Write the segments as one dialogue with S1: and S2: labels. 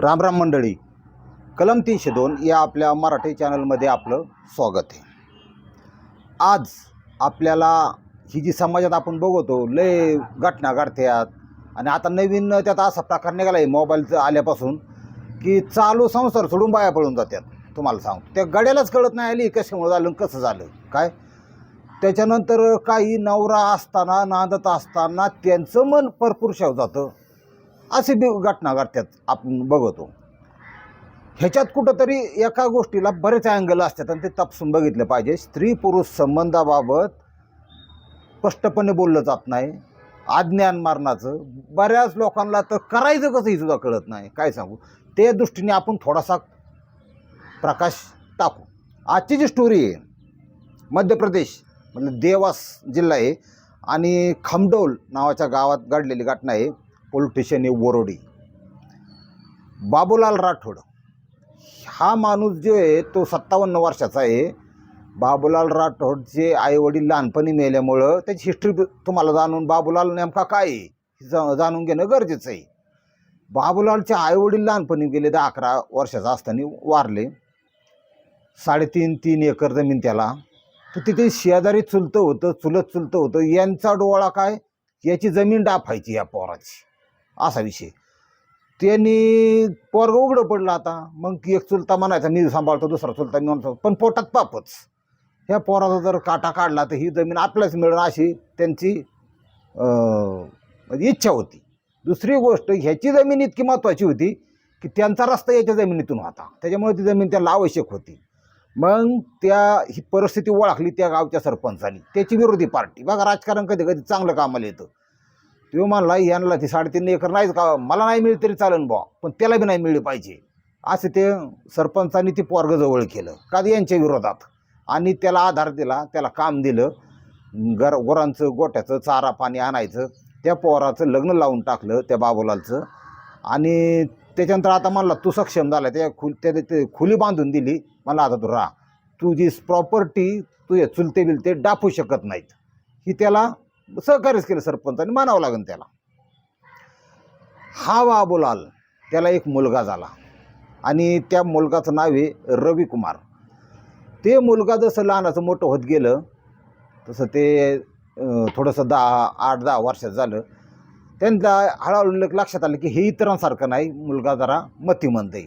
S1: राम राम मंडळी. कलम तीनशे दोन या आपल्या मराठी चॅनलमध्ये आपलं स्वागत आहे. आज आपल्याला ही जी समाजात आपण बघतो लय घटना घडत्यात. आणि आता नवीन त्यात असा प्रकार निघाला आहे मोबाईलचं आल्यापासून की चालू संसार सोडून बाया पळून जातात तुम्हाला सांगतो. त्या गड्यालाच कळत नाही आली कशामुळे झालं कसं झालं. काय? त्याच्यानंतर काही नवरा असताना नांदत असताना त्यांचं मन परपुरुषाव जातं. असे बी घटना घडतात आपण बघतो. ह्याच्यात कुठंतरी एका गोष्टीला बरेच अँगल असतात आणि ते तपासून बघितलं पाहिजे. स्त्री पुरुष संबंधाबाबत स्पष्टपणे बोललं जात नाही. आज्ञान मारणाचं. बऱ्याच लोकांना तर करायचं कसंही सुद्धा कळत नाही. काय सांगू? त्या दृष्टीने आपण थोडासा प्रकाश टाकू. आजची जी स्टोरी आहे मध्य प्रदेश म्हणजे देवास जिल्हा आहे आणि खमडोल नावाच्या गावात घडलेली घटना आहे. पोलिटिशियन आहे वरोडी. बाबूलाल राठोड. हा माणूस जो आहे तो सत्तावन्न वर्षाचा आहे. बाबूलाल राठोडचे आईवडील लहानपणी मेल्यामुळं त्याची हिस्ट्री तुम्हाला जाणून बाबूलाल नेमका काय आहे हे जा जाणून घेणं गरजेचं आहे. बाबूलालचे आईवडील लहानपणी गेले दहा अकरा वर्षाचा असताना वारले. साडेतीन तीन एकर जमीन त्याला. तर तिथे शेजारी चुलतं होतं चुलत चुलतं होतं. यांचा डोळा काय? याची जमीन डाफायची या पोराची. असा विषय. त्यांनी पोरग उघडं पडलं आता. मग एक चुलता म्हणायचा मी सांभाळतो दुसरा चुलता मी म्हणतो पण पोटात पापच. ह्या पोराचा जर काटा काढला तर ही जमीन आपल्याच मिळणं अशी त्यांची म्हणजे इच्छा होती. दुसरी गोष्ट ह्याची जमीन इतकी महत्त्वाची होती की त्यांचा रस्ता याच्या जमिनीतून होता. त्याच्यामुळे ती जमीन त्याला आवश्यक होती. मग त्या ही परिस्थिती ओळखली त्या गावच्या सरपंचानी. त्याची विरोधी पार्टी. बघा राजकारण कधी कधी चांगलं कामाला येतं. तो म्हणला यांना ती साडेतीन एकर नाहीच का? मला नाही मिळली तरी चालेल बुवा पण त्याला बी नाही मिळली पाहिजे. असं ते सरपंचांनी ते पोरग जवळ केलं का ते यांच्या विरोधात. आणि त्याला आधार दिला त्याला काम दिलं गर गुरांचं गोट्याचं चारा पाणी आणायचं त्या पोराचं लग्न लावून टाकलं त्या बाबूलालचं. आणि त्याच्यानंतर आता म्हणला तू सक्षम झाला त्या खुल त्या ते खुली बांधून दिली. मला आता तू राहा. तुझी प्रॉपर्टी तुझे चुलते बिलते डाफू शकत नाहीत. ही त्याला सहकार्यच केलं सरपंचाने मानावं लागेल त्याला. हा बाबूलाल त्याला एक मुलगा झाला. आणि त्या मुलगाचं नाव आहे रवी कुमार ते मुलगा जसं लहानाचं मोठं होत गेलं तसं ते थोडंसं दहा आठ दहा वर्षात झालं. त्यांना हळूहळू लक्षात आलं की हे इतरांसारखं नाही मुलगा जरा मतिमंद आहे.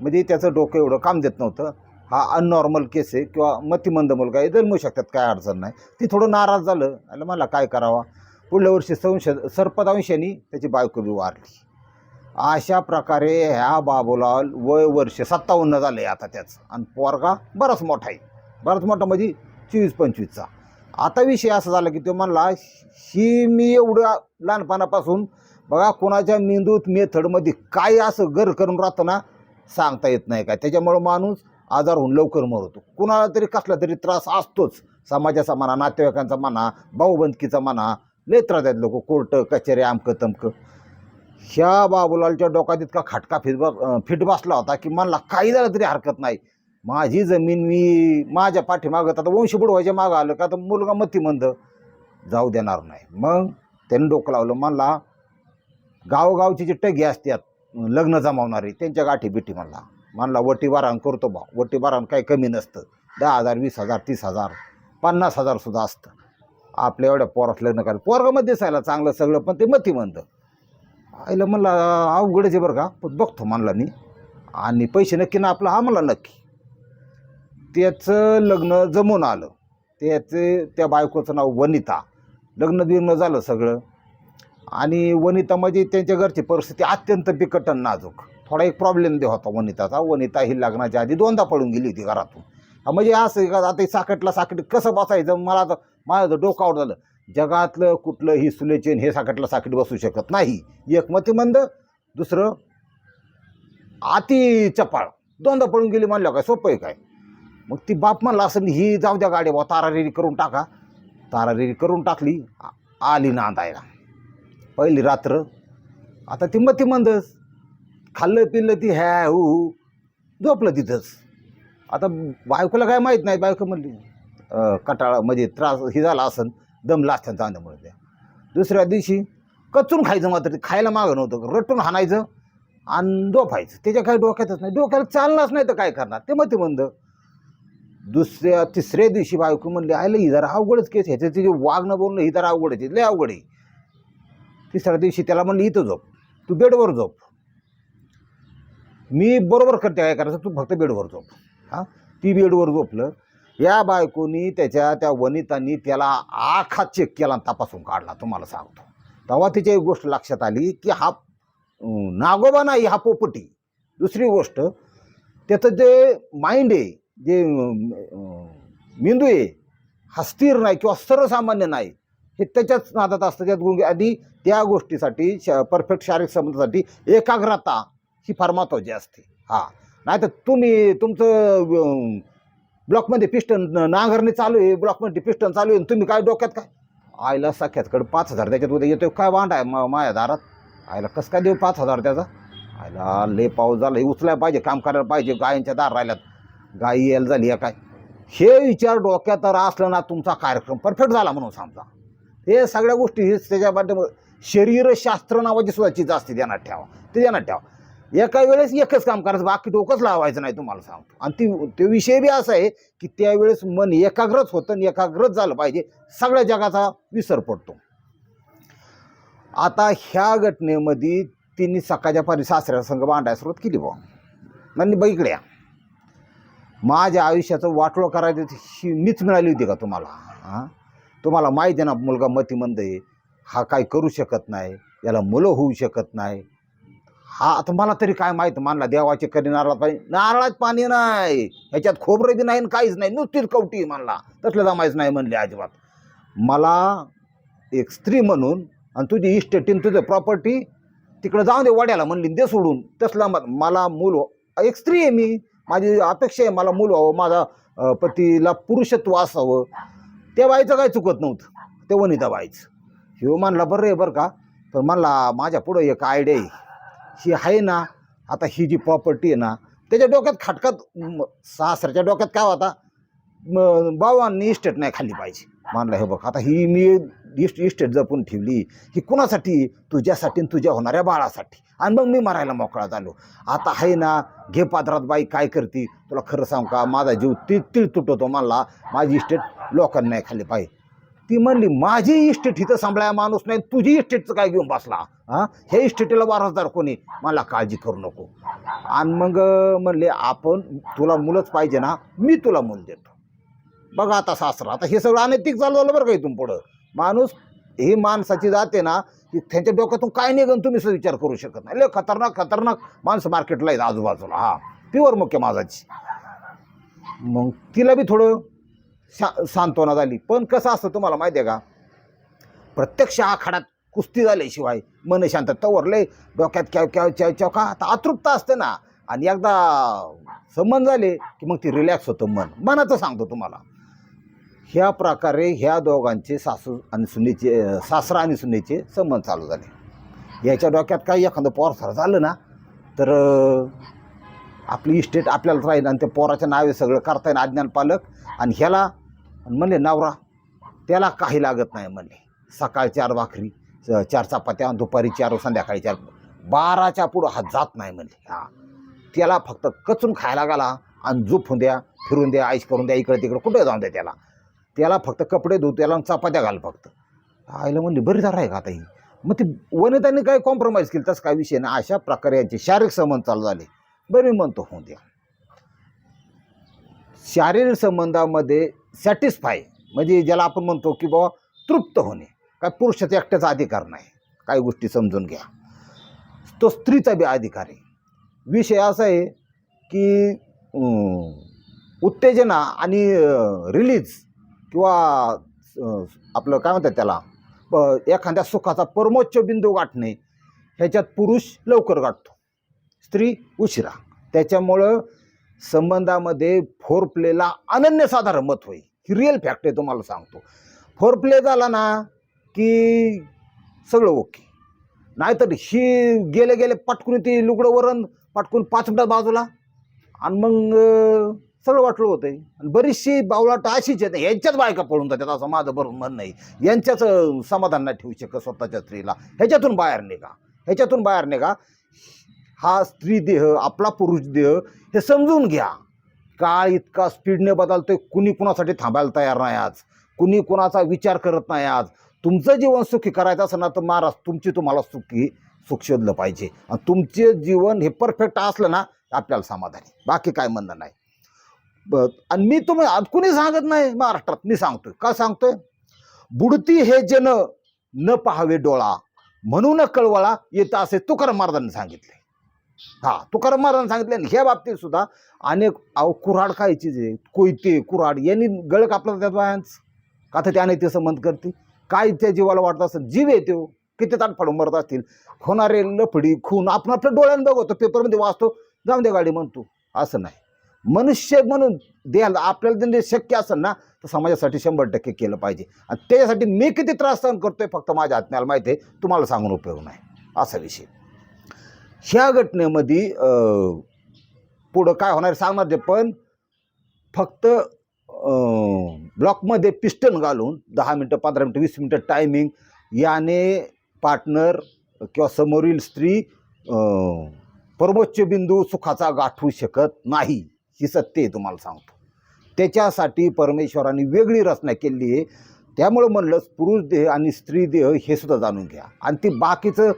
S1: म्हणजे त्याचं डोकं एवढं काम देत नव्हतं. हा अननॉर्मल केस आहे किंवा मतिमंद मुलगा आहे जन्मू शकतात काय अडचण नाही. ती थोडं नाराज झालं आणि मला काय करावा? पुढल्या वर्षी संश सर्पदंशाने त्याची बायको बी वारली. अशा प्रकारे ह्या बाबूला वय वर्ष सत्तावन्न झालं आहे आता त्याचं. आणि पोरगा बराच मोठा आहे. बराच मोठा म्हणजे चोवीस पंचवीसचा आता विषय असा झाला की तो म्हणला ही मी एवढं लहानपणापासून बघा कोणाच्या मेंदूत मेथडमध्ये काय असं घर करून राहतं ना सांगता येत नाही काय त्याच्यामुळं माणूस आजार होऊन लवकर मरतो कुणाला तरी कसला तरी त्रास असतोच. समाजाचा म्हणा नातेवाईकांचा म्हणा भाऊबंदकीचा म्हणा लय त्रास आहेत लोक. कोर्ट कचेरी आमकं तमकं. ह्या बाबूलालच्या डोक्यात इतका खटका फिट फिट बसला होता की मला काही झालं तरी हरकत नाही. माझी जमीन मी माझ्या पाठीमागं आता वंश बुडवायच्या मागं आलं का तर मुलगा मतिमंद. जाऊ देणार नाही. मग त्यांनी डोकं लावलं म्हणला गावगावची जी टगी असतात लग्न जमावणारी त्यांच्या गाठी बिठी म्हणला. म्हणला वटी बारान करतो बा वटी बारान काही कमी नसतं. दहा हजार वीस हजार तीस हजार पन्नास हजारसुद्धा असतं. आपल्या एवढ्या पोरात लग्न करायला. पोरगामध्ये दिसायला चांगलं सगळं पण ते मती म्हणतं आईला म्हणला अवघडच आहे बरं का पण बघतो म्हणला मी. आणि पैसे नक्की ना आपलं हा म्हणला नक्की. त्याचं लग्न जमून आलं. त्याचे त्या बायकोचं नाव वनिता. लग्न बिग्न झालं सगळं. आणि वनिता म्हणजे त्यांच्या घरची परिस्थिती अत्यंत बिकट नाजूक. थोडा एक प्रॉब्लेम दे होता वनिताचा. वनिता ही लग्नाच्या आधी दोनदा पडून गेली होती घरातून. म्हणजे असं आहे का आता साकटला साकट कसं बसायचं? मला तर माझं तर डोकं झालं जगातलं कुठलंही सुलेचेन हे साकटला साकट बसू शकत नाही. एक मतिमंद दुसरं अति चपाळ. दोनदा पळून गेली म्हणलं काय सोपं आहे काय? मग ती बाप म्हणला असं ही जाऊ द्या गाडी बा तारारेरी करून टाका. तारारेरी करून टाकली आली नांदायला. पहिली रात्र. आता ती मतिमंदच खाल्लं पिल्लं ती ह्या हू झोपलं तिथंच. आता बायकोला काय माहीत नाही बायको म्हणली कटाळा म्हणजे त्रास हे झाला असन दमला असत्या चांद्यामुळे त्या दुसऱ्या दिवशी कचून खायचं मात्र खायला मागं नव्हतं रटून हाणायचं आणि झोपायचं. त्याच्या काही डोक्यातच नाही डोक्याला चालणारच नाही तर काय करणार? ते मग ते म्हणलं दुसऱ्या तिसऱ्या दिवशी बायको म्हणली आयलं ही जरा अवघडच केस ह्याचं तिचे जे वागणं बोलणं ही जरा अवघड आहे लय अवघड आहे. तिसऱ्या दिवशी त्याला म्हणलं इथं झोप तू बेडवर झोप. मी बरोबर करते काय करायचं? तू फक्त बेडवर झोप. हां? ती बेडवर झोपलं या बायकोनी त्याच्या त्या वनितांनी त्याला आखा चेक केला आणि तपासून काढला तुम्हाला सांगतो. तेव्हा तिच्या एक गोष्ट लक्षात आली की हा नागोबा नाही हा पोपटी. दुसरी गोष्ट त्याचं जे माइंड आहे जे मेंदू आहे हा स्थिर नाही किंवा सर्वसामान्य नाही. हे त्याच्याच नादात असतं. त्यात गुंगे आणि त्या गोष्टीसाठी श परफेक्ट शारीरिक संबंधासाठी एकाग्रता ही फार महत्त्वाची असते. हां. नाही तर तुम्ही तुमचं ब्लॉकमध्ये पिस्टन नांगरणी चालू आहे ब्लॉकमध्ये पिस्टन चालू आहे तुम्ही काय डोक्यात काय? आईला सख्यातकडे पाच हजार त्याच्यात उद्या येतोय काय वांड आहे मा माझ्या दारात? आईला कसं काय देऊ पाच हजार त्याचा? आईला लय पाऊस झाला हे उचलायला पाहिजे काम करायला पाहिजे गायींच्या दार राहिल्यात. गायी यायला झाली या काय? हे विचार डोक्यात तर असलं ना तुमचा कार्यक्रम परफेक्ट झाला म्हणून समजा हे सगळ्या गोष्टी हेच त्याच्या माध्यम शरीरशास्त्र नावाची सुद्धा चीज असते ध्यानात ठेवा. ते ध्यानात ठेवा. एका वेळेस एकच काम करायचं. बाकी डोकंच लावायचं नाही तुम्हाला सांगतो. आणि ती ते विषय बी असा आहे की त्यावेळेस मन एकाग्रच होतं आणि एकाग्रच झालं पाहिजे. सगळ्या जगाचा विसर पडतो. आता ह्या घटनेमध्ये तिने सकाळच्या पारी सासऱ्या संघ मांडायला सुरुवात केली बुवा. म्हणजे बैकड्या इकडे या. माझ्या आयुष्याचं वाटोळं करायचं ही मीच मिळाली होती का तुम्हाला? हां? तुम्हाला माहिती आहे ना मुलगा मतिमंद आहे. हा काय करू शकत नाही. याला मुलं होऊ शकत नाही. हा आता मला तरी काय माहीत मानला देवाचे कधी नारळात पाणी नारळात पाणी नाही. ह्याच्यात खोबरं बी नाही आणि काहीच नाही. नुसतीच कवटी मानला. तसलं जमायचं नाही म्हणले अजिबात. मला एक स्त्री म्हणून आणि तुझी इस्टेटीन तुझं प्रॉपर्टी तिकडं जाऊन दे वाड्याला म्हणली दे सोडून. तसला मला मूल व्हा- एक स्त्री आहे मी. माझी अपेक्षा आहे मला मूल व्हावं माझा पतीला पुरुषत्व असावं. त्या बाईचं काय चुकत नव्हतं. ते वनिता बाईचं. ह्यो म्हणला बरं आहे बरं का. पण मला माझ्या पुढं एक आयडिया आहे. ही आहे ना आता ही जी प्रॉपर्टी आहे ना त्याच्या डोक्यात खटकात सासऱ्याच्या डोक्यात काय होता बाबांनी इस्टेट नाही खाल्ली पाहिजे. मानलं हे बघ आता ही मी इस्ट इस्टेट जपून ठेवली ही कुणासाठी? तुझ्यासाठी आणि तुझ्या होणाऱ्या बाळासाठी. आणि मग मी मरायला मोकळा झालो. आता आहे ना घे पात्रात बाई काय करते? तुला खरं सांग का? माझा जीव ती तिळ तुटवतो मला माझी इस्टेट लोकांनी नाही खाल्ली पाहिजे. ती म्हणली माझी इस्टेट इथं सांभाळाया माणूस नाही तुझी इस्टेटचं काय घेऊन बसला? हां? हे इस्टेटीला वारसदार कोणी? मला काळजी करू नको. आणि मग म्हणले आपण तुला मुलंच पाहिजे ना मी तुला मूल देतो. बघा आता सासरा आता हे सगळं अनैतिक चालू झालं बरं का इथून पुढं. माणूस ही माणसाची जाते ना की त्यांच्या डोक्यातून काय निघन तुम्ही असं विचार करू शकत नाही. लय खतरनाक खतरनाक माणसं मार्केटला आहेत आजूबाजूला हा. प्युअर मुख्य माझाची मग तिला बी थोडं शा सांत्वना झाली. पण कसं असतं तुम्हाला माहिती आहे का? प्रत्यक्ष आखाड्यात कुस्ती झाल्याशिवाय मन शांत तवरले डोक्यात क्या क्या च्या चॅव का? आता अतृप्त असते ना. आणि एकदा संबंध झाले की मग ती रिलॅक्स होतं मन. मनाचं सांगतो तुम्हाला. ह्या प्रकारे ह्या दोघांचे सासू आणि सुनेचे सासरा आणि सुनेचे संबंध चालू झाले. याच्या डोक्यात काही एखादं पोरसर झालं ना तर आपली इस्टेट आपल्याला राहील आणि त्या पोराच्या नावे सगळं करता येईल अज्ञान पालक आणि ह्याला आणि म्हणले नवरा त्याला काही लागत नाही म्हणले. सकाळ चार भाकरी चार चपात्या दुपारी चार संध्याकाळी चार. बाराच्या पुढं हा जात नाही म्हणले. हा. त्याला फक्त कचून खायला घाला आणि झोपून द्या फिरून द्या आईश करून द्या इकडे तिकडे कुठे जाऊन द्या त्याला. त्याला फक्त कपडे धुऊ त्याला आणि चपात्या घाल फक्त. आईला म्हणली बरी जरा आहे का आता ही? मग ती वनितांनी काही कॉम्प्रोमाइज केली? तसं काय विषय नाही. अशा प्रकारे यांचे शारीरिक संबंध चालू झाले. बरं मी म्हणतो होऊ द्या. शारीरिक संबंधामध्ये सॅटिस्फाय म्हणजे ज्याला आपण म्हणतो की बाबा तृप्त होणे. काय पुरुषाचा एकट्याचा अधिकार नाही. काही गोष्टी समजून घ्या. तो स्त्रीचा बी अधिकार आहे. विषय असा आहे की उत्तेजना आणि रिलीज किंवा आपलं काय म्हणतात त्याला एखाद्या सुखाचा परमोच्च बिंदू गाठणे ह्याच्यात पुरुष लवकर गाठतो. स्त्री उशिरा. त्याच्यामुळं संबंधामध्ये फोर प्लेला अनन्यसाधारण मत होई. ही रिअल फॅक्ट आहे तुम्हाला सांगतो. फोर प्ले झाला ना की सगळं ओके. नाहीतर ही गेले गेले पटकून ती लुगडं वरण पटकून पाच मिनटात बाजूला. आणि मग सगळं वाटलं होतं आणि बरीचशी बावळाट अशीच आहेत यांच्याच बायका पळून जातात. असं माझं बरोबर म्हणणं नाही यांच्याच समाधान नाही ठेवू शकत स्वतःच्या स्त्रीला. ह्याच्यातून बाहेर निघा. ह्याच्यातून बाहेर निघा. हा स्त्री देह आपला पुरुष देह हे समजून घ्या. काळ इतका स्पीडने बदलतोय कुणी कुणासाठी थांबायला तयार नाही आज. कुणी कुणाचा विचार करत नाही आज. तुमचं जीवन सुखी करायचं असं ना तर महाराज तुमची तुम्हाला सुखी सुख शोधलं पाहिजे. आणि तुमचे जीवन हे परफेक्ट असलं ना आपल्याला समाधानी. बाकी काय म्हणणं नाही. ब आणि मी तुम्ही आज कुणी सांगत नाही महाराष्ट्रात? मी सांगतोय. का सांगतोय? बुडती हे जन न पाहावे डोळा. म्हणून कळवळा येतं असे तुकाराम महाराजांनी सांगितले. हा तुकाराम महाराजांनी सांगितले ह्या बाबतीत सुद्धा अनेक अहो कुऱ्हाड खायची जे कोयते कुऱ्हाड यांनी गळ कापला त्यात बायांच. का तर त्याने ते संबंध करते काय त्या जीवाला वाटत असेल जीव येते हो. किती ताट फाडून मरत असतील. होणारे लफडी खून आपण आपल्या डोळ्यानं बघतो पेपरमध्ये वाचतो जाऊन दे गाडी म्हणतो असं नाही. मनुष्य म्हणून द्यायला आपल्याला त्यांनी शक्य असेल ना तर समाजासाठी शंभर टक्के केलं पाहिजे. आणि त्याच्यासाठी मी किती त्रास सहन करतोय फक्त माझ्या आत्म्याला माहिती आहे तुम्हाला सांगून उपयोग नाही. असा विषय. ह्या घटनेमध्ये पुढं काय होणार सांगणार ते पण फक्त ब्लॉकमध्ये पिस्टन घालून दहा मिनटं पंधरा मिनटं वीस मिनटं टायमिंग याने पार्टनर किंवा समोरील स्त्री अं, परमोच्च बिंदू सुखाचा गाठू शकत नाही ही सत्य आहे तुम्हाला सांगतो. त्याच्यासाठी परमेश्वराने वेगळी रचना केली आहे. त्यामुळं म्हणलंच पुरुष देह आणि स्त्री देह हे सुद्धा जाणून घ्या. आणि ते बाकीचं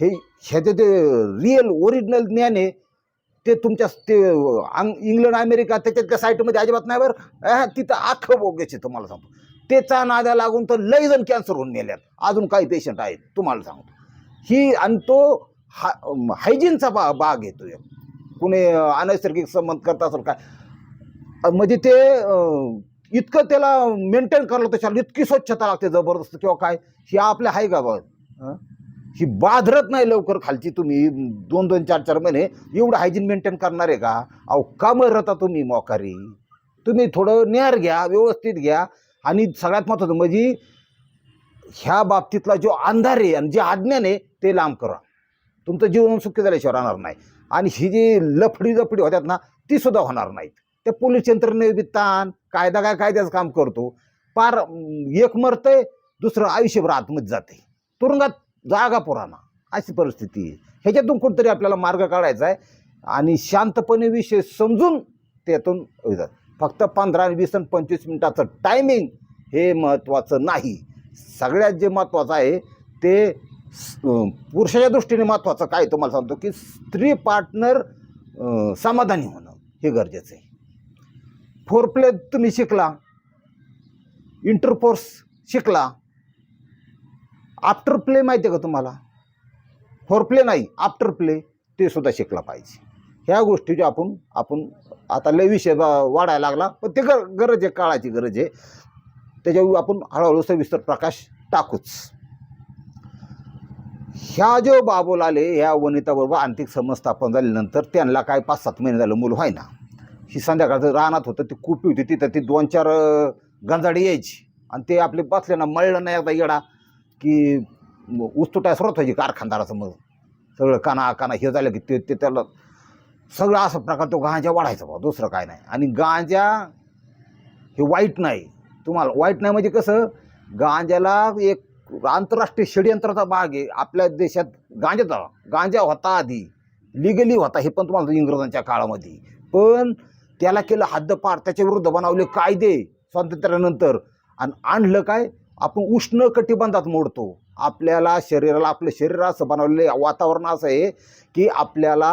S1: हे ह्याचं ते रिअल ओरिजिनल ज्ञान आहे ते तुमच्या ते अंग इंग्लंड अमेरिका त्याच्यात त्या साईटमध्ये अजिबात नाही बरं. हा तिथं आखं बोगेच आहे तुम्हाला सांगतो. त्याचा नाद्या लागून तर लई जण कॅन्सर होऊन नेल्यात अजून काही पेशंट आहेत तुम्हाला सांगतो. ही आणि तो हा हायजीनचा बा बाग येतो एक. कुणी अनैसर्गिक संबंध करत असेल काय? म्हणजे ते इतकं त्याला मेंटेन करायला त्याच्यावर इतकी स्वच्छता लागते जबरदस्त किंवा काय? ही आपल्या आहे का बघ ही बाधरत नाही लवकर खालची तुम्ही. दोन दोन चार चार महिने एवढं हायजीन मेंटेन करणार आहे का? अहो का मरता तुम्ही मोकारी? तुम्ही थोडं न्यार घ्या व्यवस्थित घ्या. आणि सगळ्यात महत्त्वाचं म्हणजे ह्या बाबतीतला जो अंधार आहे आणि जे अज्ञान आहे ते लांब करा. तुमचं जीवन सुखी झाल्याशिवाय राहणार नाही. आणि ही जी लफडी जफडी होत्यात ना ती सुद्धा होणार नाहीत. त्या पोलीस यंत्रणे ताण कायदा काय कायद्याचं काम करतो. पार एक मरतंय दुसरं आयुष्यभर आतमध्ये जाते. तुरुंगात जागा पुराणा. अशी परिस्थिती आहे. ह्याच्यातून कुठंतरी आपल्याला मार्ग काढायचा आहे. आणि शांतपणे विषय समजून त्यातून फक्त पंधरा वीस आणि पंचवीस मिनिटाचं टायमिंग हे महत्त्वाचं नाही. सगळ्यात जे महत्त्वाचं आहे ते पुरुषाच्या दृष्टीने महत्त्वाचं काय तुम्हाला सांगतो की स्त्री पार्टनर समाधानी होणं हे गरजेचं आहे. फोर प्ले तुम्ही शिकला. इंटरफोर्स शिकला. आफ्टर प्ले माहिती आहे का तुम्हाला? फोर प्ले नाही आफ्टर प्ले ते सुद्धा शिकला पाहिजे. ह्या गोष्टीचे आपण आपण आता लय विषय वाढायला लागला पण ते गर गरज आहे काळाची गरज आहे. त्याच्यावर आपण हळूहळू सविस्तर प्रकाश टाकूच. ह्या जो बाबूल आले ह्या वनिताबरोबर आर्थिक समज स्थापन झाल्यानंतर त्यांना काय पाच सात महिने झालं मूल व्हाय ना ही संध्याकाळचं रानात होतं ती कुपी होती तिथं ती दोन चार गंजाडी यायची. आणि ते आपले बसले ना मळलं नाही एकदा येडा. की उस्तुटाय स्रोत व्हायची कारखानदाराचं मग. सगळं काना काना हे झालं की ते ते त्याला सगळं असं प्रकार तो गांजा वाढायचा बा दुसरं काय नाही. आणि गांजा हे वाईट नाही. तुम्हाला वाईट नाही म्हणजे कसं? गांजाला एक आंतरराष्ट्रीय षडयंत्राचा भाग आहे. आपल्या देशात गांजाचा गांजा होता आधी. लिगली होता हे पण तुम्हाला इंग्रजांच्या काळामध्ये. पण त्याला केलं हद्दपार. त्याच्या विरुद्ध बनवले कायदे स्वातंत्र्यानंतर. आणि आणलं काय? आपण उष्ण कटिबंधात मोडतो. आपल्याला शरीराला आपलं शरीर असं बनवलेलं आहे, वातावरण असं आहे की आपल्याला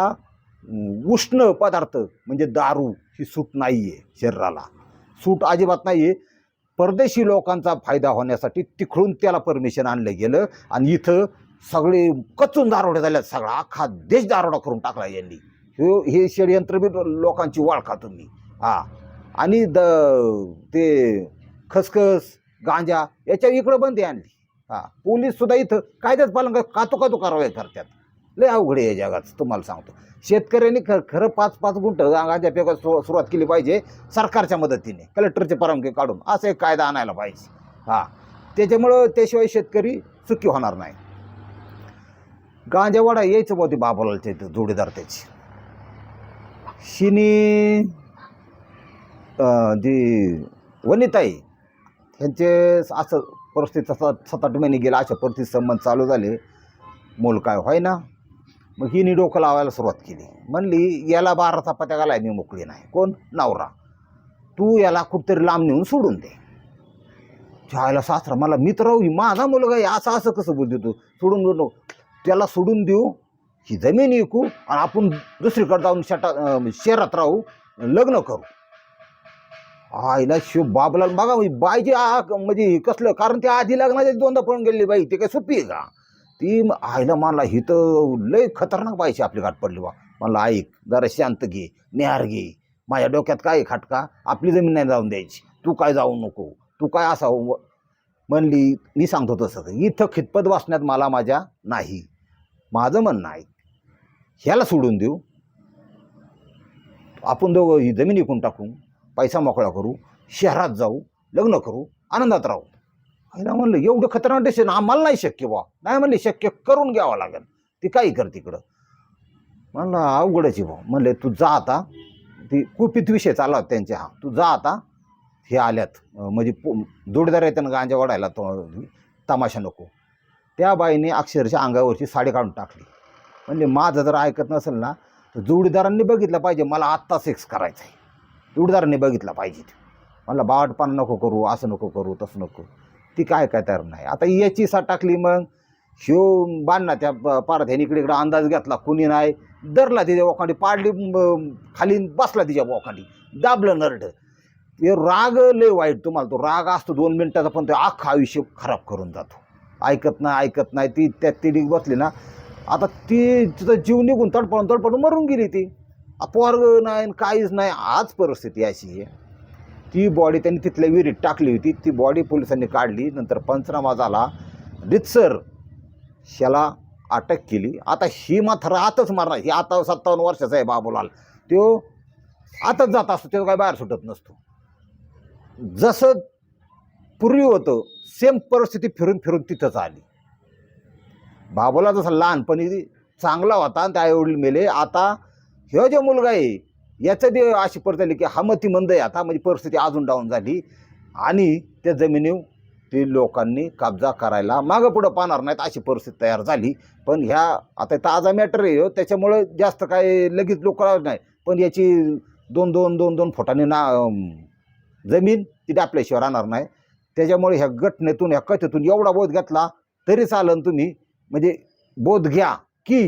S1: उष्ण पदार्थ म्हणजे दारू ही सूट नाही आहे शरीराला. सूट अजिबात नाही आहे परदेशी लोकांचा फायदा होण्यासाठी तिकडून त्याला परमिशन आणलं गेलं आणि इथं सगळे कचून दारोडे झाल्यात सगळा अख्खा देश दारोडा करून टाकला यांनी. हे हे षडयंत्र बी लोकांची वाळखा तुम्ही. हा. आणि द ते खसखस गांजा याच्या इकडं बंदी आणली. हा पोलीस सुद्धा इथं कायद्याच पालन कर- कातो कातो कारवाई करतात. लय अवघड आहे जगात तुम्हाला सांगतो. शेतकऱ्यांनी खर खरं पाच पाच गुंठ गांजा पेका सुरुवात केली पाहिजे सरकारच्या मदतीने कलेक्टरचे परवानगी काढून. असं एक कायदा आणायला पाहिजे. हा त्याच्यामुळं त्याशिवाय शेतकरी सुखी होणार नाही. गांजावाडा यायचं बहुते बाबालाच्या इथं जोडीदार त्याची. शिनी जी वनिताई ह्यांचे असं परिस्थिती सात सात आठ महिने गेला अशा परिस्थिती संबंध चालू झाले. मूल काय होय ना मग हिने डोकं लावायला सुरुवात केली. म्हणली याला बारा चपात्या घालाय मी मोकळी नाही. कोण? नवरा. तू याला कुठतरी लांब नेऊन सोडून दे. छायला सासरा मला मित्र ही माझा मुलगा आहे असं असं कसं बोलतो तू? सोडून देऊ त्याला सोडून देऊ? ही जमीन विकू आणि आपण दुसरीकडे जाऊन शटा शहरात राहू लग्न करू. आईला शिव बाबला बघा म्हणजे बाईची म्हणजे कसलं कारण ते आधी लग्नाच्या दोनदा पळून गेलेली बाई ते काय सोपी आहे का? ती आईला मला ही तर लय खतरनाक बाईची आपली गाठ पडली बा. मला ऐक जरा शांत घे निहार घे. माझ्या डोक्यात काय खाटका? आपली जमीन नाही जाऊन द्यायची. तू काय जाऊ नको. तू काय असा व- म्हणली मी सांगतो तसं. इथं खितपत वाचण्यात मला माझ्या नाही. माझं म्हणणं आहे ह्याला सोडून देऊ. आपण दोघं ही जमीन विकून टाकू. पैसा मोकळा करू शहरात जाऊ लग्न करू आनंदात राहू. आईला म्हणलं एवढं खतरनाक डिसिजन आम्हाला नाही शक्य बा नाही म्हणले शक्य करून घ्यावं लागेल. ती काही कर तिकडं. म्हणलं अवघडच आहे भाऊ म्हणले तू जा आता. ती कुपित विषय चालला होता त्यांच्या हा. तू जा आता. हे आल्यात. म्हणजे पो- जोडीदार आहे त्यांना गांजा वाढायला तो तमाशा नको. त्या बाईने अक्षरशः अंगावरची साडी काढून टाकली. म्हणजे माझं जर ऐकत नसेल ना तर जोडीदारांनी बघितलं पाहिजे मला आत्ता सेक्स करायचं आहे जोडदाराने बघितला पाहिजे ते. मला नको करू असं नको करू तसं नको ती काय काय तयार नाही. आता याची साठ टाकली मग शिव बांधला त्या प- पारात इकडे इकडे अंदाज घेतला कुणी नाही. धरला तिच्या बोखांडी पाडली खाली बसला तिच्या बोखांडी. दाबलं नरड. ते राग लय वाईट तुम्हाला तो राग असतो दोन मिनटाचा पण ते अख्खं आयुष्य खराब करून जातो. ऐकत नाही ऐकत नाही ती त्या तिडी बसली ना. आता ती तिचा जीव निघून तडपडून तडपडून मरून गेली ती. अपवर्ग नाही काहीच नाही. आज परिस्थिती अशी आहे. ती बॉडी त्यांनी तिथल्या विहिरीत टाकली होती. ती बॉडी पोलिसांनी काढली. नंतर पंचनामा झाला. रितसर ह्याला अटक केली. आता ही मात्र आताच मारणार. ही आता सत्तावन्न वर्षाचा आहे बाबूलाल. तो आताच जात असतो. तो काय बाहेर सुटत नसतो. जसं पूर्वी होतं सेम परिस्थिती फिरून फिरून तिथंच आली. बाबूला जसा लहानपणी चांगला होता आणि त्या आईवडील मेले. आता ह्यो जो मुलगा आहे याचं बी अशी परिस्थिती आली की हा मती मंद आहे. आता म्हणजे परिस्थिती अजून डाऊन झाली. आणि त्या जमिनीवर ते लोकांनी कब्जा करायला मागं पुढं पाहणार नाहीत अशी परिस्थिती तयार झाली. पण ह्या आता ताजा मॅटर आहे हो. त्याच्यामुळं जास्त काय लगेच लोक नाही पण याची दोन दोन दोन दोन फुटाने ना जमीन ती आपल्याशिवाय राहणार नाही. त्याच्यामुळे ह्या घटनेतून ह्या कथेतून एवढा बोध घेतला तरी चालन तुम्ही. म्हणजे बोध घ्या की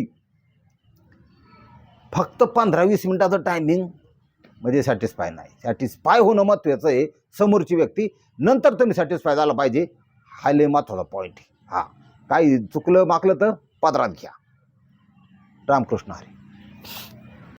S1: फक्त पंधरा वीस मिनिटाचं टायमिंग म्हणजे सॅटिस्फाय नाही. सॅटिस्फाय होणं महत्त्वाचं आहे. समोरची व्यक्ती नंतर तुम्ही सॅटिस्फाय झाला पाहिजे. हा लय महत्त्वाचा पॉईंट हा. काही चुकलं माकलं तर पदरात घ्या. रामकृष्ण हरी.